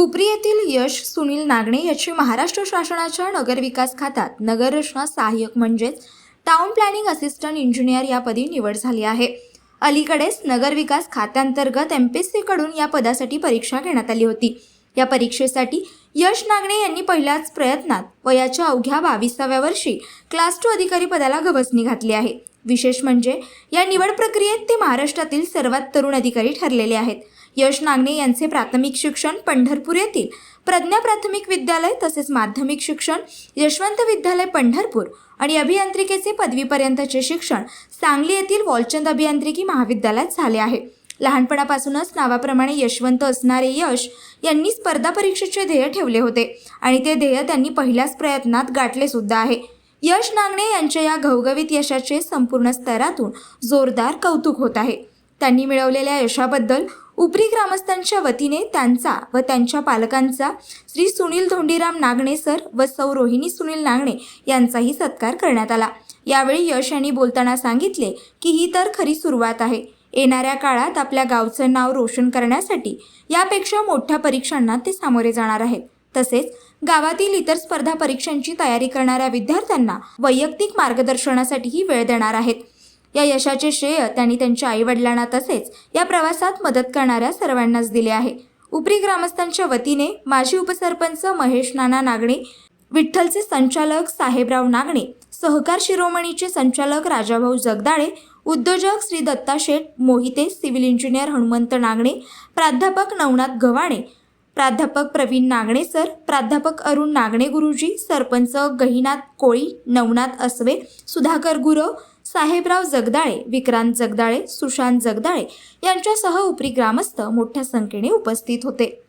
उपरी येथील यश सुनील नागणे याची महाराष्ट्र शासनाच्या नगरविकास खात्यात नगररचना सहाय्यक म्हणजेच टाउन प्लॅनिंग असिस्टंट इंजिनियर या पदी निवड झाली आहे. अलीकडेच नगरविकास खात्यांतर्गत एम पी एस सीकडून या पदासाठी परीक्षा घेण्यात आली होती. या परीक्षेसाठी यश नागणे यांनी पहिल्याच प्रयत्नात वयाच्या अवघ्या बावीसाव्या वर्षी क्लास टू अधिकारी पदाला गवसणी घातली आहे. विशेष म्हणजे या निवड प्रक्रियेत ते महाराष्ट्रातील सर्वात तरुण अधिकारी ठरलेले आहेत. यश नागने यांचे प्राथमिक शिक्षण पंढरपूर येथील प्रज्ञा प्राथमिक विद्यालय तसेच माध्यमिक शिक्षण यशवंत विद्यालय पंढरपूर आणि अभियांत्रिकेचे पदवीपर्यंतचे शिक्षण सांगली येथील वॉलचंद अभियांत्रिकी महाविद्यालयात झाले आहे. लहानपणापासूनच नावाप्रमाणे यशवंत असणारे यश यांनी स्पर्धा परीक्षेचे ध्येय ठेवले होते आणि ते ध्येय त्यांनी पहिल्याच प्रयत्नात गाठले सुद्धा आहे. यश नांगणे यांच्या या घवघवीत यशाचे संपूर्ण स्तरातून जोरदार कौतुक होत आहे. त्यांनी मिळवलेल्या यशाबद्दल उपरी ग्रामस्थांच्या वतीने त्यांचा व त्यांच्या पालकांचा श्री सुनील धोंडीराम नागणे सर व सौ रोहिणी सुनील नागणे यांचाही सत्कार करण्यात आला. यावेळी यश यांनी बोलताना सांगितले की ही तर खरी सुरुवात आहे. येणाऱ्या काळात आपल्या गावचं नाव रोशन करण्यासाठी यापेक्षा मोठ्या परीक्षांना ते सामोरे जाणार आहेत. तसेच गावातील इतर स्पर्धा परीक्षांची तयारी करणाऱ्या विद्यार्थ्यांना वैयक्तिक मार्गदर्शनासाठीही वेळ देणार आहेत. या यशाचे श्रेय त्यांनी त्यांच्या आईवडिलांना तसेच या प्रवासात मदत करणाऱ्या सर्वांनाच दिले आहे. उपरी ग्रामस्थांच्या वतीने माजी उपसरपंच महेश नाना नागणे विठ्ठलचे संचालक साहेबराव नागणे सहकार शिरोमणीचे संचालक राजाभाऊ जगदाळे उद्योजक श्री दत्ता शेठ मोहिते सिव्हिल इंजिनियर हनुमंत नागणे प्राध्यापक नवनाथ गव्हाणे प्राध्यापक प्रवीण नागणे सर. प्राध्यापक अरुण नागणे गुरुजी सरपंच गहिनाथ कोळी नवनाथ असवे सुधाकर गुरव साहेबराव जगदाळे विक्रांत जगदाळे सुशांत जगदाळे यांच्यासह उपरी ग्रामस्थ मोठ्या संख्येने उपस्थित होते.